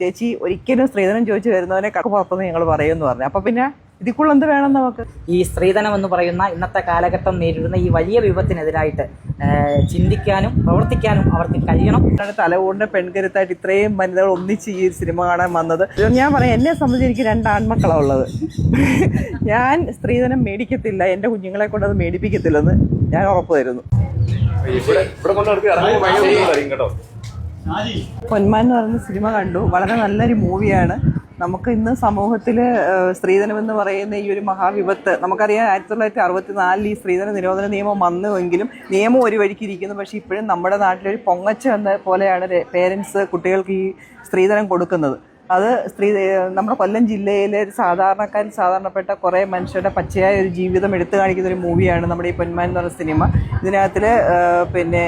ചേച്ചി ഒരിക്കലും സ്ത്രീധനം ചോദിച്ചു വരുന്നവനെ കക്ക് പുറത്തുനിന്ന് ഞങ്ങൾ പറയുമെന്ന് പറഞ്ഞു. അപ്പൊ പിന്നെ ഇതിക്കുള്ള എന്ത് വേണം നമുക്ക്? ഈ സ്ത്രീധനം എന്ന് പറയുന്ന ഇന്നത്തെ കാലഘട്ടം നേരിടുന്ന ഈ വലിയ വിപത്തിനെതിരായിട്ട് ചിന്തിക്കാനും പ്രവർത്തിക്കാനും അവർക്ക് കഴിയണം. തലകൊണ്ട് പെൺകരുത്തായിട്ട് ഇത്രയും വനിതകൾ ഒന്നിച്ച് ഈ സിനിമ കാണാൻ വന്നത്. ഞാൻ പറയാം എന്നെ സംബന്ധിച്ച് എനിക്ക് രണ്ട് ആൺമക്കളാണ് ഉള്ളത്. ഞാൻ സ്ത്രീധനം മേടിക്കത്തില്ല എന്റെ കുഞ്ഞുങ്ങളെ കൊണ്ട് അത് മേടിപ്പിക്കത്തില്ലെന്ന് ഞാൻ ഉറപ്പ് തരുന്നു. ഇവിടെ ഇവിടെ കൊണ്ട് നടത്തി ഇറങ്ങുമ്പോൾ കേട്ടോ. പൊന്മാൻ എന്ന് പറയുന്ന സിനിമ കണ്ടു. വളരെ നല്ലൊരു മൂവിയാണ്. നമുക്ക് ഇന്ന് സമൂഹത്തിൽ സ്ത്രീധനം എന്ന് പറയുന്ന ഈ ഒരു മഹാവിപത്ത് നമുക്കറിയാം ആയിരത്തി തൊള്ളായിരത്തി അറുപത്തി നാലിൽ ഈ സ്ത്രീധന നിരോധന നിയമം വന്നുവെങ്കിലും നിയമം ഒരു വഴിക്ക് ഇരിക്കുന്നു. പക്ഷേ ഇപ്പോഴും നമ്മുടെ നാട്ടിലൊരു പൊങ്ങച്ച എന്ന പോലെയാണ് പേരൻസ് കുട്ടികൾക്ക് ഈ സ്ത്രീധനം കൊടുക്കുന്നത്. അത് സ്ത്രീ നമ്മുടെ കൊല്ലം ജില്ലയിലെ സാധാരണക്കാരിൽ സാധാരണപ്പെട്ട കുറേ മനുഷ്യരുടെ പച്ചയായ ഒരു ജീവിതം എടുത്തു കാണിക്കുന്ന ഒരു മൂവിയാണ് നമ്മുടെ ഈ പൊന്മാൻ എന്ന് പറഞ്ഞ സിനിമ. ഇതിനകത്തിൽ പിന്നെ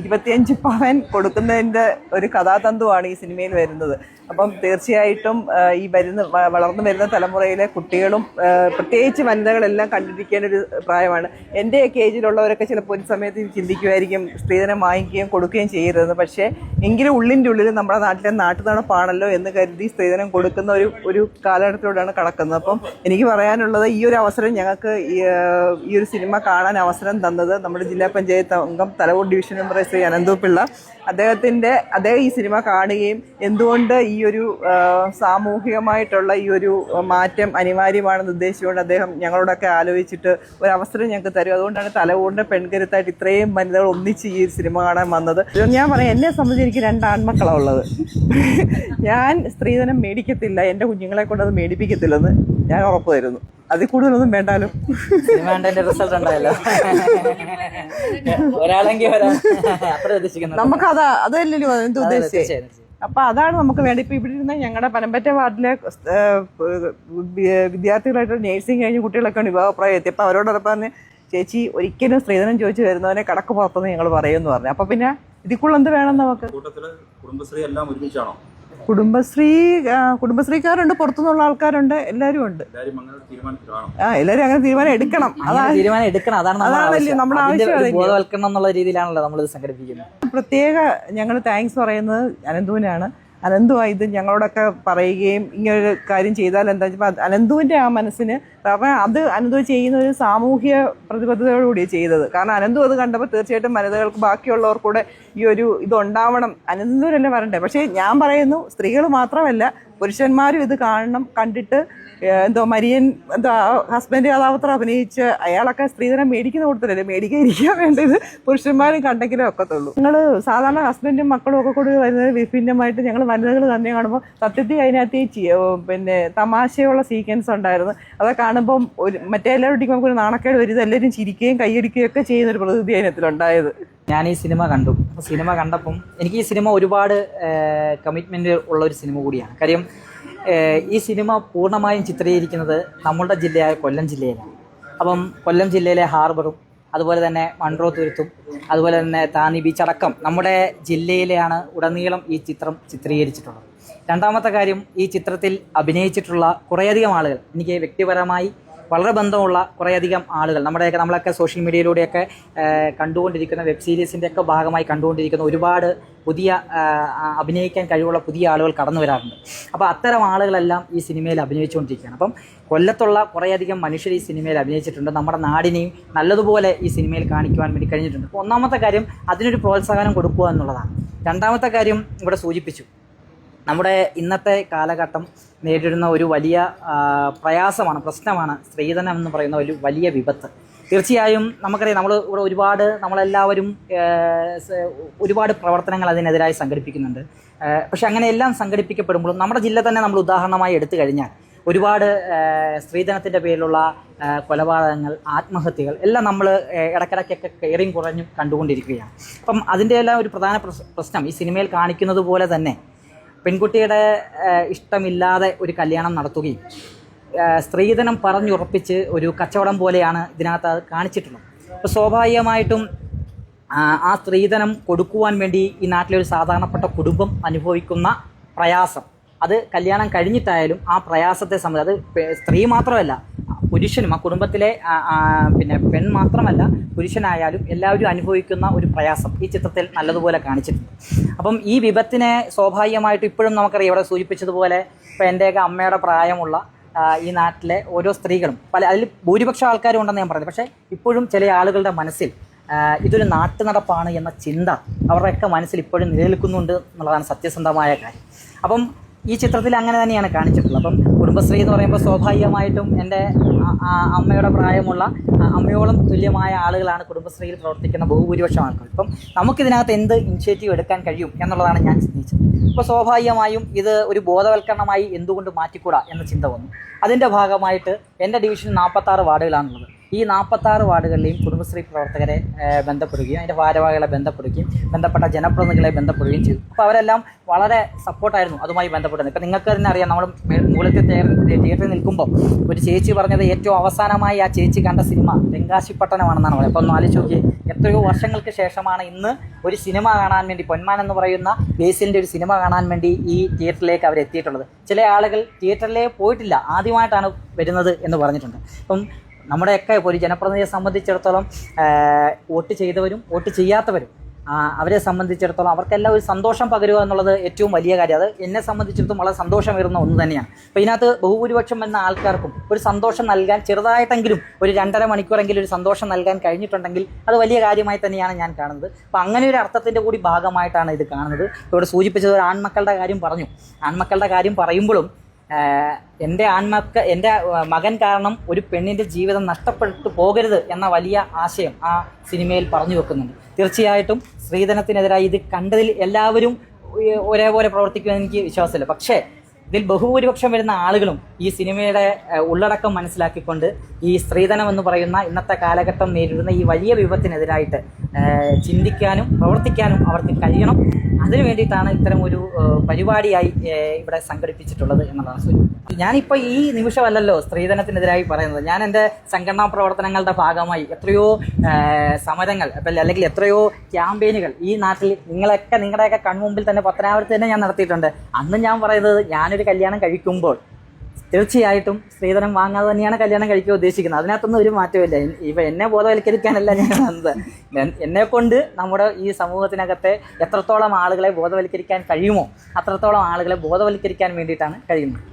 ഇരുപത്തിയഞ്ച് പവൻ കൊടുക്കുന്നതിന്റെ ഒരു കഥാതന്തുവാണ് ഈ സിനിമയിൽ വരുന്നത്. അപ്പം തീർച്ചയായിട്ടും ഈ വരുന്ന വളർന്നു വരുന്ന തലമുറയിലെ കുട്ടികളും പ്രത്യേകിച്ച് വനിതകളെല്ലാം കണ്ടിരിക്കേണ്ട ഒരു പ്രായമാണ്. എന്റെയൊക്കെ ഏജിലുള്ളവരൊക്കെ ചിലപ്പോൾ ഒരു സമയത്ത് ചിന്തിക്കുമായിരിക്കും സ്ത്രീധനം വാങ്ങിക്കുകയും കൊടുക്കുകയും ചെയ്യരുതെന്ന്. പക്ഷേ എങ്കിലും ഉള്ളിന്റെ ഉള്ളിൽ നമ്മുടെ നാട്ടിലെ നാട്ടു പാണല്ലോ എന്ന് കരുതി സ്ത്രീധനം കൊടുക്കുന്ന ഒരു ഒരു കാലഘട്ടത്തിലൂടെയാണ് കടക്കുന്നത്. അപ്പം എനിക്ക് പറയാനുള്ളത് ഈ ഒരു അവസരം ഞങ്ങൾക്ക് ഈ, ഒരു സിനിമ കാണാൻ അവസരം തന്നത് നമ്മുടെ ജില്ലാ പഞ്ചായത്ത് അംഗം തലവൂർ ഡിവിഷൻ മെമ്പർ ശ്രീ അനന്തു പിള്ള അദ്ദേഹത്തിന്റെ അദ്ദേഹം ഈ സിനിമ കാണുകയും എന്തുകൊണ്ട് ഈ ഒരു സാമൂഹികമായിട്ടുള്ള ഈ ഒരു മാറ്റം അനിവാര്യമാണെന്ന് ഉദ്ദേശിച്ചുകൊണ്ട് അദ്ദേഹം ഞങ്ങളോടൊക്കെ ആലോചിച്ചിട്ട് ഒരു അവസരം ഞങ്ങൾക്ക് തരും. അതുകൊണ്ടാണ് തലവൂറിന്റെ പെൺകരുത്തായിട്ട് ഇത്രയും വനിതകൾ ഒന്നിച്ച് ഈ സിനിമ കാണാൻ വന്നത്. ഞാൻ പറയാം എന്നെ സംബന്ധിച്ച് എനിക്ക് രണ്ട് ആൺമക്കളാണ് ഉള്ളത്. ഞാൻ സ്ത്രീധനം മേടിക്കത്തില്ല. എന്റെ കുഞ്ഞുങ്ങളെ കൊണ്ട് അത് മേടിപ്പിക്കത്തില്ലെന്ന് ഞാൻ ഉറപ്പ് തരുന്നു അതിൽ കൂടുതലൊന്നും വേണ്ടാലും? റിസൾട്ട് ഉണ്ടായല്ലോ ഒരാളെങ്കിൽ ഉദ്ദേശിക്കുന്നത്. നമുക്കതാ അതല്ലല്ലോ എന്ത് ഉദ്ദേശിച്ചത്. അപ്പൊ അതാണ് നമുക്ക് വേണ്ട. ഇപ്പൊ ഇവിടെ ഇരുന്ന ഞങ്ങളുടെ പനമ്പറ്റ വാർഡിലെ വിദ്യാർത്ഥികളായിട്ട് നേഴ്സിംഗ് കഴിഞ്ഞ കുട്ടികളൊക്കെ ഉണ്ട്. വിവാഹപ്രായം എത്തി അപ്പൊ അവരോടൊപ്പം പറഞ്ഞ് ചേച്ചി ഒരിക്കലും സ്ത്രീധനം ചോദിച്ചു വരുന്നവനെ കടക്ക് പുറത്തുനിന്ന് ഞങ്ങൾ പറയുമെന്ന് പറഞ്ഞു. അപ്പൊ പിന്നെ ഇതിക്കുള്ള എന്ത് വേണം നമുക്ക്? കൂട്ടത്തിൽ കുടുംബശ്രീ എല്ലാം ഒരുമിച്ചാണോ? കുടുംബശ്രീ കുടുംബശ്രീക്കാരുണ്ട് പുറത്തുനിന്നുള്ള ആൾക്കാരുണ്ട് എല്ലാവരും ഉണ്ട്. എല്ലാരും അങ്ങനെ ഒരു ആ എല്ലാവരും അങ്ങനെ തീരുമാനം എടുക്കണം. അതാണ് തീരുമാനം എടുക്കണം. അതാണ് നമ്മുടെ അതാണല്ലേ ആവശ്യം. ബോധവൽക്കരണം എന്നുള്ള രീതിയിലാണല്ലോ നമ്മളിത് സംഘടിപ്പിക്കുന്നത്. പ്രത്യേക ഞങ്ങൾ താങ്ക്സ് പറയുന്നത് അനന്തുവിനാണ്. അനന്തുവാ ഇത് ഞങ്ങളോടൊക്കെ പറയുകയും ഇങ്ങനൊരു കാര്യം ചെയ്താൽ എന്താ അനന്തുവിന്റെ അനന്തുവിന്റെ ആ മനസ്സിന് കാരണം അത് അനന്തു ചെയ്യുന്ന ഒരു സാമൂഹ്യ പ്രതിബദ്ധതയോടുകൂടി ചെയ്തത്. കാരണം അനന്തു അത് കണ്ടപ്പോൾ തീർച്ചയായിട്ടും വനിതകൾക്ക് ബാക്കിയുള്ളവർക്കൂടെ ഈ ഒരു ഇതുണ്ടാവണം. ഉണ്ടാവണം വരണ്ടേ? പക്ഷേ ഞാൻ പറയുന്നു സ്ത്രീകൾ മാത്രമല്ല പുരുഷന്മാരും ഇത് കാണണം കണ്ടിട്ട് എന്തോ മരിയൻ എന്തോ ഹസ്ബൻഡ് കഥാപാത്രം അഭിനയിച്ച് അയാളൊക്കെ സ്ത്രീധനം മേടിക്കുന്ന കൊടുത്തില്ലല്ലേ മേടിക്കാതിരിക്കാൻ വേണ്ടത് പുരുഷന്മാരും കണ്ടെങ്കിലേ ഒക്കത്തുള്ളൂ. നിങ്ങൾ സാധാരണ ഹസ്ബൻഡും മക്കളും ഒക്കെ കൂടി വരുന്നത് വിഭിന്നമായിട്ട് ഞങ്ങൾ വനിതകൾ തന്നെ കാണുമ്പോൾ സത്യത്തിൽ അതിനകത്ത് ഈ പിന്നെ തമാശയുള്ള സീക്വൻസ് ഉണ്ടായിരുന്നു. അതൊക്കെ കാണുമ്പം ഒരു മറ്റേ എല്ലാവരും നമുക്ക് ഒരു നാണക്കേട് വരും. എല്ലാവരും ചിരിക്കുകയും കൈയടിക്കുകയും ഒക്കെ ചെയ്യുന്ന ഒരു പ്രകൃതി അതിനകത്തിലുണ്ടായത്. ഞാൻ ഈ സിനിമ കണ്ടു. സിനിമ കണ്ടപ്പം എനിക്ക് ഈ സിനിമ ഒരുപാട് കമ്മിറ്റ്മെന്റ് ഉള്ള ഒരു സിനിമ കൂടിയാണ്. കാര്യം ഈ സിനിമ പൂർണമായും ചിത്രീകരിക്കുന്നത് നമ്മളുടെ ജില്ലയായ കൊല്ലം ജില്ലയിലാണ്. അപ്പം കൊല്ലം ജില്ലയിലെ ഹാർബറും അതുപോലെ തന്നെ മൺട്രോ തുരുത്തും അതുപോലെ തന്നെ താനി ബീച്ച് അടക്കം നമ്മുടെ ജില്ലയിലെയാണ് ഉടനീളം ഈ ചിത്രം ചിത്രീകരിച്ചിട്ടുള്ളത്. രണ്ടാമത്തെ കാര്യം ഈ ചിത്രത്തിൽ അഭിനയിച്ചിട്ടുള്ള കുറേയധികം ആളുകൾ. എനിക്ക് വ്യക്തിപരമായി വളരെ ബന്ധമുള്ള കുറേയധികം ആളുകൾ. നമ്മുടെയൊക്കെ നമ്മളൊക്കെ സോഷ്യൽ മീഡിയയിലൂടെയൊക്കെ കണ്ടുകൊണ്ടിരിക്കുന്ന വെബ് സീരീസിന്റെ ഒക്കെ ഭാഗമായി കണ്ടുകൊണ്ടിരിക്കുന്ന ഒരുപാട് പുതിയ അഭിനയിക്കാൻ കഴിവുള്ള പുതിയ ആളുകൾ കടന്നു വരാറുണ്ട്. അപ്പോൾ അത്തരം ആളുകളെല്ലാം ഈ സിനിമയിൽ അഭിനയിച്ചുകൊണ്ടിരിക്കുകയാണ്. അപ്പം കൊല്ലത്തുള്ള കുറേയധികം മനുഷ്യർ ഈ സിനിമയിൽ അഭിനയിച്ചിട്ടുണ്ട്. നമ്മുടെ നാടിനെയും നല്ലതുപോലെ ഈ സിനിമയിൽ കാണിക്കുവാൻ വേണ്ടി കഴിഞ്ഞിട്ടുണ്ട്. അപ്പോൾ ഒന്നാമത്തെ കാര്യം അതിനൊരു പ്രോത്സാഹനം കൊടുക്കുക എന്നുള്ളതാണ്. രണ്ടാമത്തെ കാര്യം ഇവിടെ സൂചിപ്പിച്ചു. നമ്മുടെ ഇന്നത്തെ കാലഘട്ടം നേരിടുന്ന ഒരു വലിയ പ്രയാസമാണ് പ്രശ്നമാണ് സ്ത്രീധനം എന്ന് പറയുന്ന ഒരു വലിയ വിപത്ത്. തീർച്ചയായും നമുക്കറിയാം നമ്മൾ ഇവിടെ ഒരുപാട് നമ്മളെല്ലാവരും ഒരുപാട് പ്രവർത്തനങ്ങൾ അതിനെതിരായി സംഘടിപ്പിക്കുന്നുണ്ട്. പക്ഷേ അങ്ങനെയെല്ലാം സംഘടിപ്പിക്കപ്പെടുമ്പോഴും നമ്മുടെ ജില്ല തന്നെ നമ്മൾ ഉദാഹരണമായി എടുത്തു കഴിഞ്ഞാൽ ഒരുപാട് സ്ത്രീധനത്തിന്റെ പേരിലുള്ള കൊലപാതകങ്ങൾ ആത്മഹത്യകൾ എല്ലാം നമ്മൾ ഇടയ്ക്കിടയ്ക്കൊക്കെ കയറിയും കുറഞ്ഞും കണ്ടുകൊണ്ടിരിക്കുകയാണ്. അപ്പം അതിന്റെ എല്ലാം ഒരു പ്രധാന പ്രശ്നം ഈ സിനിമയിൽ കാണിക്കുന്നത് പോലെ തന്നെ പെൺകുട്ടിയുടെ ഇഷ്ടമില്ലാതെ ഒരു കല്യാണം നടത്തുകയും സ്ത്രീധനം പറഞ്ഞുറപ്പിച്ച് ഒരു കച്ചവടം പോലെയാണ് ഇതിനകത്ത് അത് കാണിച്ചിട്ടുള്ളത്. അപ്പോൾ സ്വാഭാവികമായിട്ടും ആ, സ്ത്രീധനം കൊടുക്കുവാൻ വേണ്ടി ഈ നാട്ടിലെ ഒരു സാധാരണപ്പെട്ട കുടുംബം അനുഭവിക്കുന്ന പ്രയാസം. അത് കല്യാണം കഴിഞ്ഞിട്ടായാലും ആ പ്രയാസത്തെ സംബന്ധിച്ച് അത് സ്ത്രീ മാത്രമല്ല പുരുഷനും ആ കുടുംബത്തിലെ പിന്നെ പെൺ മാത്രമല്ല പുരുഷനായാലും എല്ലാവരും അനുഭവിക്കുന്ന ഒരു പ്രയാസം ഈ ചിത്രത്തിൽ നല്ലതുപോലെ കാണിച്ചിട്ടുണ്ട്. അപ്പം ഈ വിപത്തിനെ സ്വാഭാവികമായിട്ട് ഇപ്പോഴും നമുക്കറിയാം ഇവിടെ സൂചിപ്പിച്ചതുപോലെ ഇപ്പം എന്റെയൊക്കെ അമ്മയുടെ പ്രായമുള്ള ഈ നാട്ടിലെ ഓരോ സ്ത്രീകളും പല അതിൽ ഭൂരിപക്ഷം ആൾക്കാരും ഉണ്ടെന്ന് ഞാൻ പറഞ്ഞത് പക്ഷേ ഇപ്പോഴും ചില ആളുകളുടെ മനസ്സിൽ ഇതൊരു നാട്ടു നടപ്പാണ് എന്ന ചിന്ത അവരുടെയൊക്കെ മനസ്സിൽ ഇപ്പോഴും നിലനിൽക്കുന്നുണ്ട് എന്നുള്ളതാണ് സത്യസന്ധമായ കാര്യം. അപ്പം ഈ ചിത്രത്തിൽ അങ്ങനെ തന്നെയാണ് കാണിച്ചിട്ടുള്ളത്. അപ്പം കുടുംബശ്രീ എന്ന് പറയുമ്പോൾ സ്വാഭാവികമായിട്ടും എന്റെ അമ്മയുടെ പ്രായമുള്ള അമ്മയോളം തുല്യമായ ആളുകളാണ് കുടുംബശ്രീയിൽ പ്രവർത്തിക്കുന്ന ബഹുഭൂരിപക്ഷം ആൾക്കാർ. ഇപ്പം നമുക്കിതിനകത്ത് എന്ത് ഇനിഷ്യേറ്റീവ് എടുക്കാൻ കഴിയും എന്നുള്ളതാണ് ഞാൻ ചിന്തിച്ചത്. അപ്പോൾ സ്വാഭാവികമായും ഇത് ഒരു ബോധവൽക്കരണമായി എന്തുകൊണ്ട് മാറ്റിക്കൂടാ എന്ന ചിന്ത വന്നു. അതിന്റെ ഭാഗമായിട്ട് എന്റെ ഡിവിഷൻ നാൽപ്പത്താറ് വാർഡുകളാണുള്ളത്. ഈ നാൽപ്പത്താറ് വാർഡുകളിലെയും കുടുംബശ്രീ പ്രവർത്തകരെ ബന്ധപ്പെടുകയും അതിന്റെ ഭാരവാഹികളെ ബന്ധപ്പെടുകയും ബന്ധപ്പെട്ട ജനപ്രതിനിധികളെ ബന്ധപ്പെടുകയും ചെയ്തു. അപ്പോൾ അവരെല്ലാം വളരെ സപ്പോർട്ടായിരുന്നു അതുമായി ബന്ധപ്പെടുന്നത് ഇപ്പം നിങ്ങൾക്ക് തന്നെ അറിയാം നമ്മൾ മൂലത്തെ തിയേറ്ററിൽ നിൽക്കുമ്പോൾ ഒരു ചേച്ചി പറഞ്ഞത് ഏറ്റവും അവസാനമായി ആ ചേച്ചി കണ്ട സിനിമ തെങ്കാശിപ്പട്ടണമാണെന്നാണ് പറയുന്നത്. അപ്പോൾ ഒന്ന് ആലോചിച്ച് നോക്കി എത്രയോ വർഷങ്ങൾക്ക് ശേഷമാണ് ഇന്ന് ഒരു സിനിമ കാണാൻ വേണ്ടി പൊന്മാൻ എന്ന് പറയുന്ന ബേസിലിന്റെ ഒരു സിനിമ കാണാൻ വേണ്ടി ഈ തിയേറ്ററിലേക്ക് അവർ എത്തിയിട്ടുള്ളത് ചില ആളുകൾ തിയേറ്ററിലേക്ക് പോയിട്ടില്ല ആദ്യമായിട്ടാണ് വരുന്നത് എന്ന് പറഞ്ഞിട്ടുണ്ട്. അപ്പം നമ്മുടെയൊക്കെ ഒരു ജനപ്രതിനിധിയെ സംബന്ധിച്ചിടത്തോളം വോട്ട് ചെയ്തവരും വോട്ട് ചെയ്യാത്തവരും അവരെ സംബന്ധിച്ചിടത്തോളം അവർക്കെല്ലാം ഒരു സന്തോഷം പകരുക എന്നുള്ളത് ഏറ്റവും വലിയ കാര്യം. അത് എന്നെ സംബന്ധിച്ചിടത്തോളം വളരെ സന്തോഷമേറുന്ന ഒന്ന് തന്നെയാണ്. അപ്പോൾ ഇതിനകത്ത് ബഹുഭൂരിപക്ഷം എന്ന ആൾക്കാർക്കും ഒരു സന്തോഷം നൽകാൻ ചെറുതായിട്ടെങ്കിലും ഒരു രണ്ടര മണിക്കൂറെങ്കിലും ഒരു സന്തോഷം നൽകാൻ കഴിഞ്ഞിട്ടുണ്ടെങ്കിൽ അത് വലിയ കാര്യമായി തന്നെയാണ് ഞാൻ കാണുന്നത്. അപ്പോൾ അങ്ങനെ ഒരു അർത്ഥത്തിന്റെ കൂടി ഭാഗമായിട്ടാണ് ഇത് കാണുന്നത്. ഇവിടെ സൂചിപ്പിച്ചത് ഒരു ആൺമക്കളുടെ കാര്യം പറഞ്ഞു. ആൺമക്കളുടെ കാര്യം പറയുമ്പോഴും എന്റെ ആൺമക്ക എന്റെ മകൻ കാരണം ഒരു പെണ്ണിന്റെ ജീവിതം നഷ്ടപ്പെട്ടു പോകരുത് എന്ന വലിയ ആശയം ആ സിനിമയിൽ പറഞ്ഞു വെക്കുന്നുണ്ട്. തീർച്ചയായിട്ടും സ്ത്രീധനത്തിനെതിരായി ഇത് കണ്ടതിൽ എല്ലാവരും ഒരേപോലെ പ്രവർത്തിക്കുമെന്ന് എനിക്ക് വിശ്വാസമില്ല. പക്ഷേ ഇതിൽ ബഹുഭൂരിപക്ഷം വരുന്ന ആളുകളും ഈ സിനിമയുടെ ഉള്ളടക്കം മനസ്സിലാക്കിക്കൊണ്ട് ഈ സ്ത്രീധനം എന്ന് പറയുന്ന ഇന്നത്തെ കാലഘട്ടം നേരിടുന്ന ഈ വലിയ വിപത്തിനെതിരായിട്ട് ചിന്തിക്കാനും പ്രവർത്തിക്കാനും അവർക്ക് കഴിയണം. അതിനു വേണ്ടിയിട്ടാണ് ഇത്തരം ഒരു പരിപാടിയായി ഇവിടെ സംഘടിപ്പിച്ചിട്ടുള്ളത് എന്നുള്ളതാണ് സൂചന. ഞാനിപ്പോൾ ഈ നിമിഷമല്ലല്ലോ സ്ത്രീധനത്തിനെതിരായി പറയുന്നത്. ഞാൻ എന്റെ സംഘടനാ പ്രവർത്തനങ്ങളുടെ ഭാഗമായി എത്രയോ സമരങ്ങൾ അല്ലെങ്കിൽ എത്രയോ ക്യാമ്പയിനുകൾ ഈ നാട്ടിൽ നിങ്ങളൊക്കെ നിങ്ങളുടെയൊക്കെ കൺമുമ്പിൽ തന്നെ പത്തനാപുരത്ത് തന്നെ ഞാൻ നടത്തിയിട്ടുണ്ട്. അന്ന് ഞാൻ പറയുന്നത് ഞാനൊരു കല്യാണം കഴിക്കുമ്പോൾ തീർച്ചയായിട്ടും സ്ത്രീധനം വാങ്ങാതെ തന്നെയാണ് കല്യാണം കഴിക്കാൻ ഉദ്ദേശിക്കുന്നത്. അതിനകത്തൊന്നും ഒരു മാറ്റമില്ല ഇവ എന്നെ ബോധവൽക്കരിക്കാനല്ല ഞാൻ വന്നത്. എന്നെ കൊണ്ട് നമ്മുടെ ഈ സമൂഹത്തിനകത്തെ എത്രത്തോളം ആളുകളെ ബോധവൽക്കരിക്കാൻ കഴിയുമോ അത്രത്തോളം ആളുകളെ ബോധവൽക്കരിക്കാൻ വേണ്ടിയിട്ടാണ് കഴിയുന്നത്.